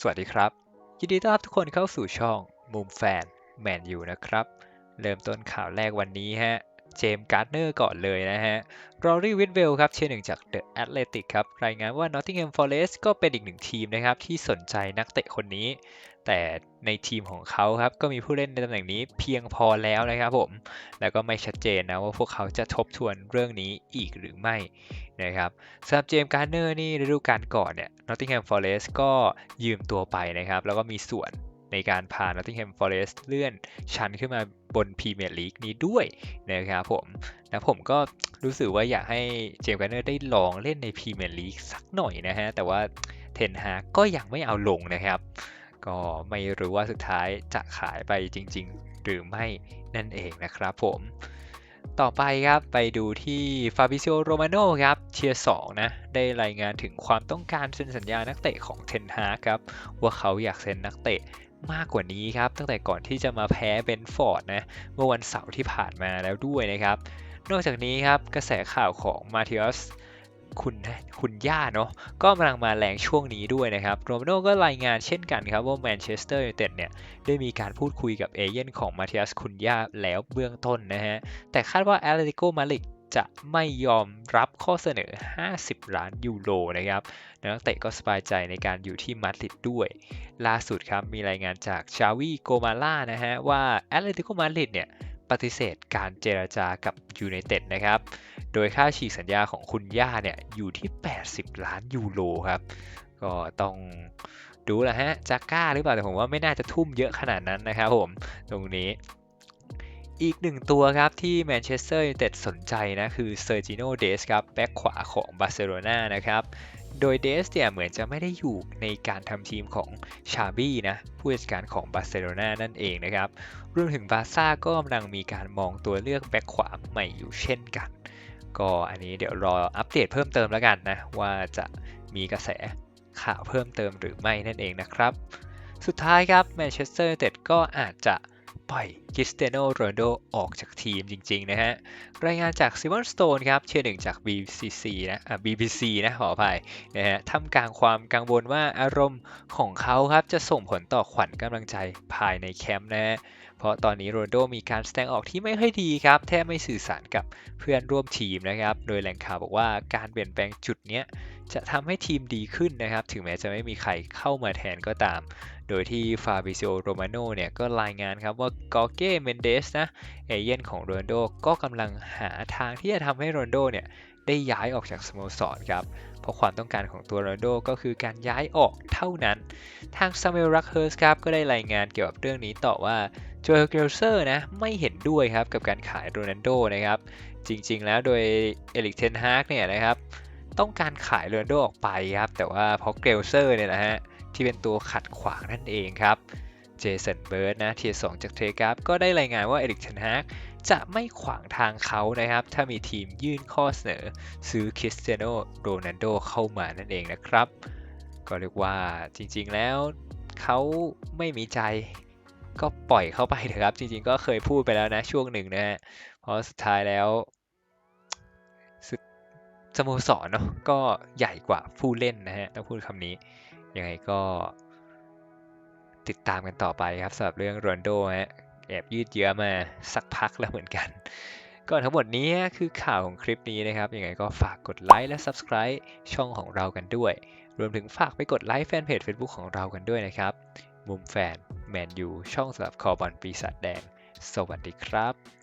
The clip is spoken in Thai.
สวัสดีครับ ยินดีต้อนรับทุกคนเข้าสู่ช่องมุมแฟนแมนยูนะครับ เริ่มต้นข่าวแรกวันนี้ฮะ เจมส์การ์ดเนอร์ก่อนเลยนะฮะรอรี่วิทเวลครับเชียร์หนึ่งจากเดอะแอตเลติกครับ รายงานว่านอตติงแฮมฟอร์เรสก็เป็นอีกหนึ่งทีมนะครับ ที่สนใจนักเตะคนนี้ แต่ในทีมของเขาครับก็มีผู้เล่นในตำแหน่งนี้เพียงพอแล้วนะครับผมแล้วก็ไม่ชัดเจนนะว่าพวกเขาจะทบทวนเรื่องนี้อีกหรือไม่นะครับสำหรับเจมส์การ์เนอร์นี่ฤดูกาลก่อนเนี่ย Nottingham Forest ก็ยืมตัวไปนะครับแล้วก็มีส่วนในการพา Nottingham Forest เลื่อนชั้นขึ้นมาบนพรีเมียร์ลีกนี้ด้วยนะครับผมแล้วผมก็รู้สึกว่าอยากให้เจมส์การ์เนอร์ได้ลองเล่นในพรีเมียร์ลีกสักหน่อยนะฮะ แต่ว่าเทนฮาก็ยังไม่เอาลงนะครับ ก็ไม่รู้ว่าสุดท้ายจะขายไปจริง ๆ หรือไม่นั่นเองนะครับผม ต่อไปครับไปดูที่ฟาบิซิโอโรมาโนครับเทียร์สองนะ ได้รายงานถึงความต้องการเซ็นสัญญานักเตะของเทนฮาครับ ว่าเขาอยากเซ็นนักเตะมากกว่านี้ครับ ตั้งแต่ก่อนที่จะมาแพ้เบนฟอร์ดนะเมื่อวันเสาร์ที่ผ่านมาแล้วด้วยนะครับ นอกจากนี้ครับกระแสข่าวของมาเทียส คุณคุณย่าเนาะก็กำลังมาแรงช่วงนี้ด้วยนะครับโรมาโนก็รายงานเช่นกันครับว่าแมนเชสเตอร์ยูไนเต็ดเนี่ยได้มีการพูดคุยกับเอเย่นของมาเทียสคุณย่าแล้วเบื้องต้นนะฮะแต่คาดว่าแอตเลติโกมาดริดจะไม่ยอมรับข้อเสนอ 50 ล้านยูโรนะครับนักเตะก็สบายใจในการอยู่ที่มาดริดด้วย ล่าสุดครับมีรายงานจากชาวีโกมาล่านะฮะว่าแอตเลติโกมาดริดเนี่ย ปฏิเสธการเจรจากับยูไนเต็ดนะครับ โดยค่าฉีกสัญญาของคุณย่าเนี่ยอยู่ที่ 80 ล้านยูโรครับ ก็ต้องดูแหละฮะจะกล้าหรือเปล่า แต่ผมว่าไม่น่าจะทุ่มเยอะขนาดนั้นนะครับผมตรงนี้อีกหนึ่งตัวครับที่แมนเชสเตอร์ยูไนเต็ดสนใจนะ คือเซอร์จิโนเดสครับ แบ็คขวาของบาร์เซโลนานะครับ โดยเดสเนี่ยเหมือนจะไม่ได้อยู่ในการทำทีมของชาบี้นะผู้จัดการของบาร์เซโลนานั่นเองนะครับ รวมถึงบาซ่าก็กำลังมีการมองตัวเลือกแบ็คขวาใหม่อยู่เช่นกัน ก็อันนี้เดี๋ยวรออัปเดตเพิ่มเติมแล้วกันนะ ว่าจะมีกระแสข่าวเพิ่มเติมหรือไม่นั่นเองนะครับ สุดท้ายครับแมนเชสเตอร์ยูไนเต็ดก็อาจจะ ปล่อยคริสเตียโนโรนโดออกจากทีมจริง ๆ นะฮะ รายงานจากซิมอนสโตนครับ เชียร์หนึ่งจาก BBC นะอ่า BBC นะขออภัยนะฮะท่ามกลางความกังวลว่าอารมณ์ของเขาครับจะส่งผลต่อขวัญกำลังใจภายในแคมป์นะฮะเพราะตอนนี้โรนโดมีการแสดงออกที่ไม่ค่อยดีครับ แทบไม่สื่อสารกับเพื่อนร่วมทีมนะครับ โดยแหล่งข่าวบอกว่าการเปลี่ยนแปลงจุดเนี้ย จะทำให้ทีมดีขึ้นนะครับ ถึงแม้จะไม่มีใครเข้ามาแทนก็ตาม โดยที่ฟาบิซิโอโรมาโนเนี่ยก็รายงานครับว่ากอเก้เมนเดสนะเอเย่นของโรนโดก็กำลังหาทางที่จะทำให้โรนโดเนี่ยได้ย้ายออกจากสโมสรครับ เพราะความต้องการของตัวโรนโดก็คือการย้ายออกเท่านั้น ทางซามูเอลรักเฮิร์สครับก็ได้รายงานเกี่ยวกับเรื่องนี้ต่อว่าโจเอลเกลเซอร์นะไม่เห็นด้วยครับกับการขายโรนัลโดนะครับ จริงๆแล้วโดยเอลิกเทนฮากเนี่ยนะครับ ต้องการขายโรนัลโดออกไปครับ แต่ว่าเพราะเกลเซอร์เนี่ยนะฮะ ที่เป็นตัวขัดขวางนั่นเองครับ เจสันเบิร์ดนะเทียสองจากเทกัฟก็ได้รายงานว่าเอลิกเทนฮากจะไม่ขวางทางเขานะครับ ถ้ามีทีมยื่นข้อเสนอ ซื้อคริสเตียโนโรนัลโดเข้ามานั่นเองนะครับ ก็เรียกว่าจริงๆแล้วเขาไม่มีใจก็ปล่อยเข้าไปเถอะครับ จริงๆก็เคยพูดไปแล้วนะช่วงหนึ่งนะฮะเพราะสุดท้ายแล้ว สโมสรเนาะก็ใหญ่กว่าผู้เล่นนะฮะต้องพูดคำนี้ ยังไงก็ติดตามกันต่อไปครับสำหรับเรื่องโรนโดฮะแอบยืดเยื้อมาสักพักแล้วเหมือนกัน ก็ทั้งหมดนี้คือข่าวของคลิปนี้นะครับ ยังไงก็ฝากกดไลค์และ Subscribe ช่องของเรากันด้วย รวมถึงฝากไปกดไลค์แฟนเพจ Facebook ของเรากันด้วยนะครับ มุมแฟนแมนยูช่องสำหรับคอบอลปีศาจแดง สวัสดีครับ